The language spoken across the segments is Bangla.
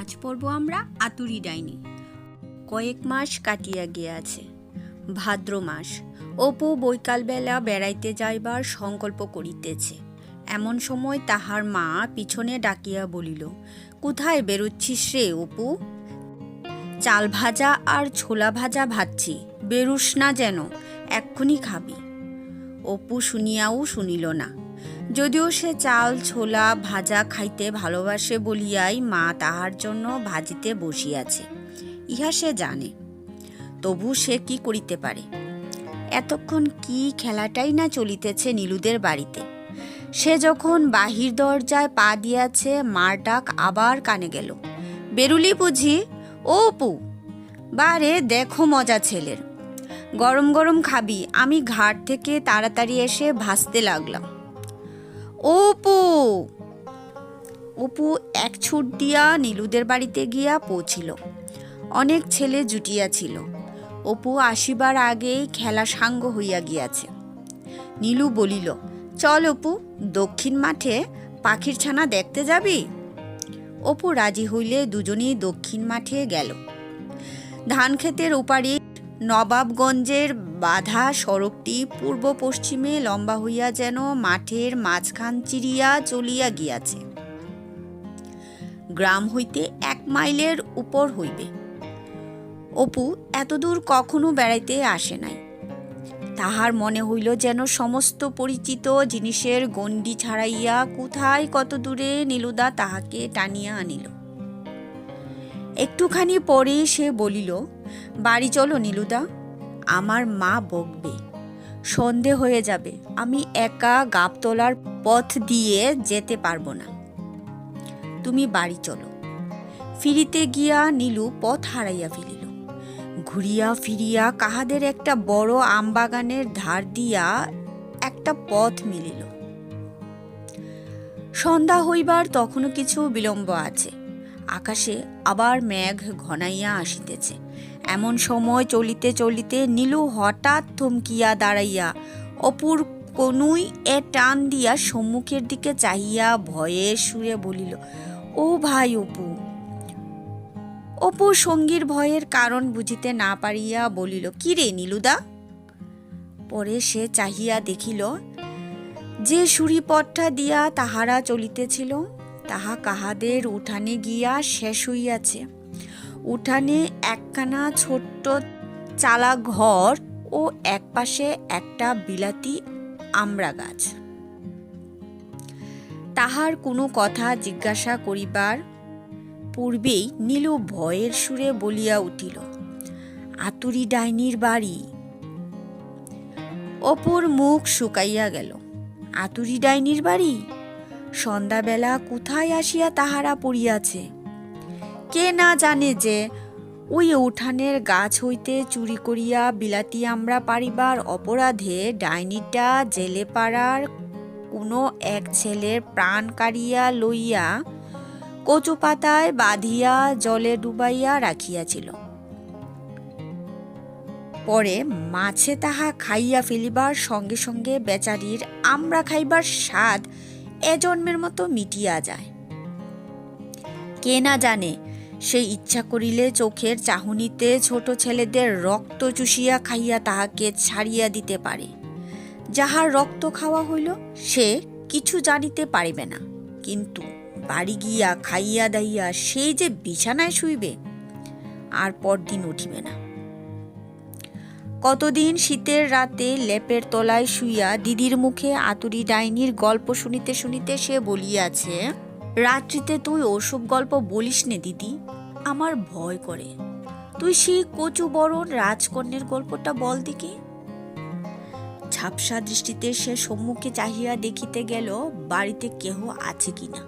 আজ পড়ব আমরা আতুরি ডাইনি। কয়েক মাস কাটিয়া গিয়াছে। ভাদ্র মাস, অপু বৈকালবেলা বেড়াইতে যাইবার সংকল্প করিতেছে। এমন সময় তাহার মা পিছনে ডাকিয়া বলিল, কোথায় বেরোচ্ছিস রে অপু? চাল ভাজা আর ছোলা ভাজা ভাজছি, বেরুস না যেন, এক্ষুনি খাবি। অপু শুনিয়াও শুনিল না। যদিও সে চাল, ছোলা, ভাজা খাইতে ভালোবাসে বলিয়াই মা তাহার জন্য ভাজিতে বসিয়াছে। ইহা সে জানে। তবু সে কি করিতে পারে? এতক্ষণ কি খেলাটাই না চলিতেছে নীলুদের বাড়িতে? সে যখন বাহির দরজায় পা দিয়াছে, মার ডাক আবার কানে গেল। বেরুলি বুঝি, ও পু বারে দেখো মজা ছেলের। গরম গরম খাবি, আমি ঘাট থেকে তাড়াতাড়ি এসে ভাসতে লাগলাম। অপু অপু এক ছুট দিয়া নীলুদের বাড়িতে গিয়া পৌঁছিল। অনেক ছেলে জুটিয়াছিল অপু আসিবার আগেই খেলা সাঙ্গ হইয়া গিয়াছে। নীলু বলিল, চল অপু দক্ষিণ মাঠে পাখির ছানা দেখতে যাবি? অপু রাজি হইলে দুজনেই দক্ষিণ মাঠে গেল। ধান ক্ষেতের ওপারে নবাবগঞ্জের বাধা সড়কটি পূর্ব পশ্চিমে লম্বা হইয়া যেন মাঠের মাঝখান চিরিয়া চলিয়া গিয়াছে। গ্রাম হইতে এক মাইলের উপর হইবে। অপু এতদূর কখনো বেড়াইতে আসে নাই। তাহার মনে হইল যেন সমস্ত পরিচিত জিনিসের গণ্ডি ছাড়াইয়া কোথায় কত দূরে নীলুদা তাহাকে টানিয়া আনিল। একটুখানি পরে সে বলিল বাড়ি চলো, নীলুদা। আমার মা বকবে। সন্ধে হয়ে যাবে। আমি একা গাবতলার পথ দিয়ে যেতে পারব না। তুমি বাড়ি চলো। ফিরিতে গিয়া নীলু পথ হারাইয়া ফেলিল। ঘুরিয়া ফিরিয়া কাহাদের একটা বড় আমবাগানের ধার দিয়া একটা পথ মিলিল। সন্ধ্যা হইবার তখনও কিছু বিলম্ব আছে। আকাশে আবার মেঘ ঘনাইয়া আসিতেছে। এমন সময় চলিতে চলিতে নীলু হঠাৎ থমকিয়া দাঁড়াইয়া অপুর কনুই এ টান দিয়া সম্মুখের দিকে চাহিয়া ভয়ে সুরে বলিল, ও ভাই অপু। অপু সঙ্গীর ভয়ের কারণ বুঝিতে না পারিয়া বলিল, কি রে নীলুদা? পরে সে চাহিয়া দেখিল, যে সুরিপথটা দিয়া তাহারা চলিতেছিল, তাহা কাহাদের উঠানে গিয়া শেষ হইয়াছে। উঠানে একখানা ছোট্ট চালা ঘর ও একপাশে একটা বিলাতি আমড়া গাছ। তাহার কোনো কথা জিজ্ঞাসা করিবার পূর্বেই নীলু ভয়ের সুরে বলিয়া উঠিল, আতুরি ডাইনির বাড়ি? অপুর মুখ শুকাইয়া গেল, আতুরি ডাইনির বাড়ি? সন্ধ্যাবেলা কোথায় আসিয়া তাহারা পড়িয়াছে? কে না জানে যে ওই উঠানের গাছ হইতে চুরি করিয়া বিলাতি আমরা পারিবার অপরাধে ডাইনিটা জেলে পাড়ার কোনো এক ছেলের প্রাণ কাড়িয়া লইয়া কচু পাতায় বাঁধিয়া জলে ডুবাইয়া রাখিয়াছিল। পরে মাছে তাহা খাইয়া ফেলিবার সঙ্গে সঙ্গে বেচারির আমরা খাইবার স্বাদ এ জন্মের মতো মিটিয়া যায়। কে না জানে সে ইচ্ছা করিলে চোখের চাহনিতে ছোট ছেলেদের রক্ত চুষিয়া খাইয়া তাহাকে ছাড়িয়া দিতে পারে। যাহার রক্ত খাওয়া হইল, সে কিছু জানিতে পারিবে না। কিন্তু বাড়ি গিয়া খাইয়া দাইয়া সেই যে বিছানায় শুইবে, আর পরদিন উঠিবে না। কতদিন শীতের রাতে লেপের তলায় শুইয়া দিদির মুখে আতুরি ডাইনির গল্প শুনিতে শুনিতে সে বলিয়াছে রাত্রিতে তুই ওসব গল্প বলিস নে, দিদি। আমার ভয় করে। তুই সেই কচু বরণ রাজকন্যের গল্পটা বল দিকে ঝাপসা দৃষ্টিতে সে সম্মুখে চাহিয়া দেখিতে গেল, বাড়িতে কেহ আছে কিনা।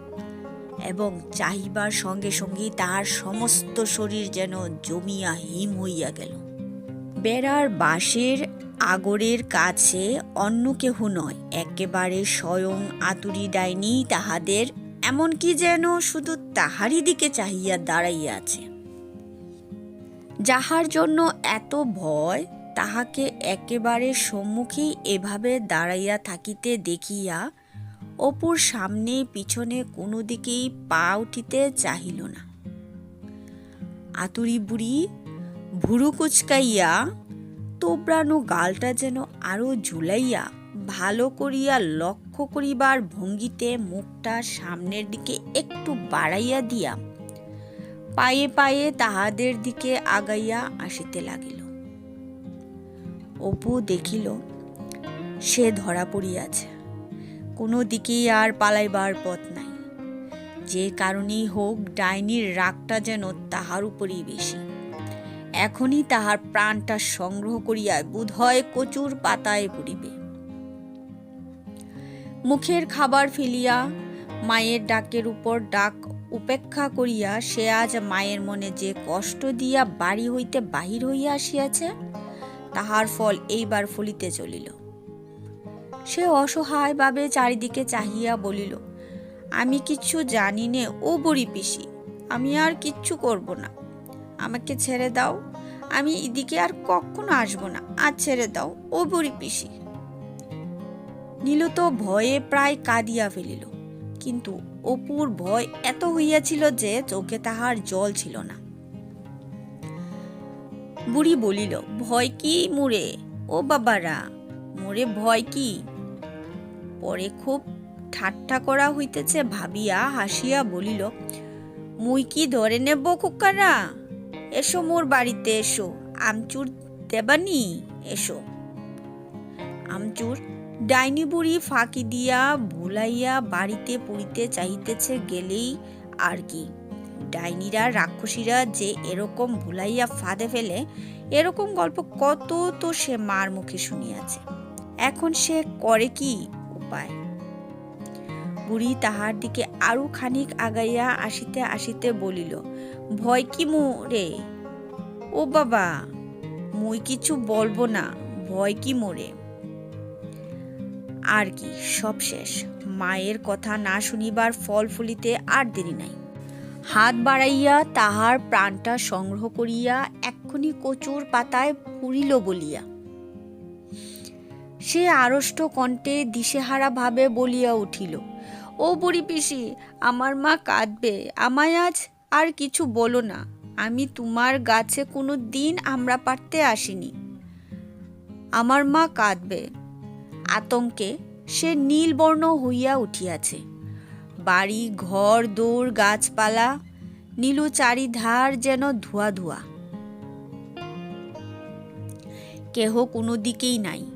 এবং চাহিবার সঙ্গে সঙ্গে তাহার সমস্ত শরীর যেন জমিয়া হিম হইয়া গেল। বেড়ার বাঁশের আগরের কাছে অন্য কেহ নয়, একেবারে স্বয়ং আতুরি ডাইনি তাহাদের এমনকি যেন শুধু তাহারই দিকে চাহিয়া দাঁড়াইয়া আছে। যাহার জন্য এত ভয়, তাহাকে একেবারে সম্মুখেই এভাবে দাঁড়াইয়া থাকিতে দেখিয়া অপুর সামনে পিছনে কোনো দিকেই পা উঠিতে চাহিল না। আতুরি বুড়ি ভুরু কুচকাইয়া তোবড়ানো গালটা যেন আরও ঝুলাইয়া ভালো করিয়া লক্ষ্য করিবার ভঙ্গিতে মুখটা সামনের দিকে একটু বাড়াইয়া দিয়া পায়ে পায়ে তাহাদের দিকে আগাইয়া আসিতে লাগিল। অপু দেখিল, সে ধরা পড়িয়াছে। কোনো দিকেই আর পালাইবার পথ নাই। যে কারণেই হোক ডাইনির রাগটা যেন তাহার উপরেই বেশি। এখনই তাহার প্রাণটা সংগ্রহ করিয়া বোধহয় কচুর পাতায় পড়িবে। মুখের খাবার ফেলিয়া মায়ের ডাকের উপর ডাক উপেক্ষা করিয়া সে আজ মায়ের মনে যে কষ্ট দিয়া বাড়ি হইতে বাহির হইয়া আসিয়াছে, তাহার ফল এইবার ফলিতে চলিল। সে অসহায়ভাবে চারিদিকে চাহিয়া বলিল, আমি কিচ্ছু জানি নে, ও বড়ি পিসি, আমি আর কিচ্ছু করব না। আমাকে ছেড়ে দাও, আমি এদিকে আর কখনো আসব না। আর ছেড়ে দাও, ও বড়ি পিসি। নীল তো ভয়ে প্রায় কাঁদিয়া ফেলিল। কিন্তু অপুর ভয় এত হইয়াছিল যে চোখে তাহার জল ছিল না। বুড়ি বলিল, ভয় কি মুরে? ও বাবারা, মোরে ভয় কি? পরে খুব ঠাট্টা করা হইতেছে ভাবিয়া হাসিয়া বলিল, মুই কি ধরে নেব কুকারা এসো মোর বাড়িতে এসো। আমচুর দেবানি, এসো। আমচুর ডাইনি বুড়ি ফাঁকি দিয়া ভুলাইয়া বাড়িতে পড়িতে চাহিতেছে গেলেই আর কি। ডাইনিরা, রাক্ষসীরা যে এরকম ভুলাইয়া ফাঁদে ফেলে, এরকম গল্প কত তো সে মার মুখে শুনিয়াছে। এখন সে করে কি উপায়? বুড়ি তাহার দিকে আরও খানিক আগাইয়া আসিতে আসিতে বলিল, ভয় কি মু রে? ও বাবা, মুই কিছু বলব না, ভয় কি মোরে আর কি, সব শেষ। মায়ের কথা না শুনিবার ফল ফুলিতে আর দেরি নাই। হাত বাড়াইয়া তাহার প্রাণটা সংগ্রহ করিয়া এক্ষুনি কচুর পাতায় পুরিল বলিয়া। সে আড়ষ্ট কণ্ঠে দিশেহারা ভাবে বলিয়া উঠিল, ও বুড়ি পিসি, আমার মা কাঁদবে। আমায় আজ আর কিছু বলো না। আমি তোমার গাছে কোনো দিন আমরা পারতে আসিনি। আমার মা কাঁদবে। আতঙ্কে সে নীলবর্ণ হইয়া উঠিয়াছে। বাড়ি, ঘর, দৌড়, গাছপালা নীলু চারিধার যেন ধোয়া ধোয়া। কেহ কোনো দিকেই নাই।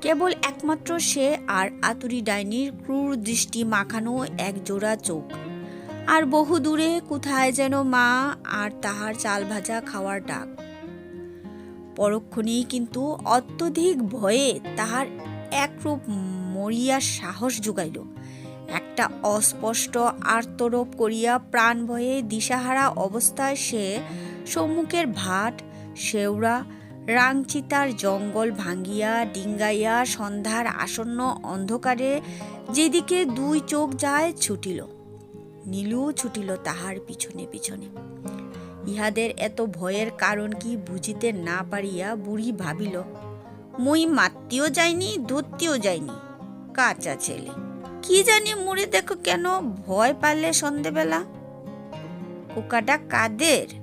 কেবল একমাত্র সে আর আতুরি ডাইনির ক্রূর দৃষ্টি মাখানো এক জোড়া চোখ। আর বহু দূরে কোথায় যেন মা আর তাহার চাল ভাজা খাওয়ার ডাক। পরক্ষণেই কিন্তু অত্যধিক ভয়ে তাহার একরূপ মরিয়া সাহস যোগাইল একটা অস্পষ্ট আর্তরোপ করিয়া প্রাণ ভয়ে দিশাহারা অবস্থায় সে সম্মুখের ভাট, শেওড়া, রাংচিতার জঙ্গল ভাঙ্গিয়া ডিঙ্গাইয়া সন্ধ্যার আসন্ন অন্ধকারে যেদিকে দুই চোখ যায় ছুটিল। নীলু ছুটিল তাহার পিছনে পিছনে। ইহাদের এত ভয়ের কারণ কি বুঝিতে না পারিয়া বুড়ি ভাবিল মই মারতেও যাইনি ধরতেও যাইনি। কাঁচা ছেলে। কি জানি মুড়ে দেখো কেন ভয় পালে সন্ধেবেলা। পোকাটা কাদের?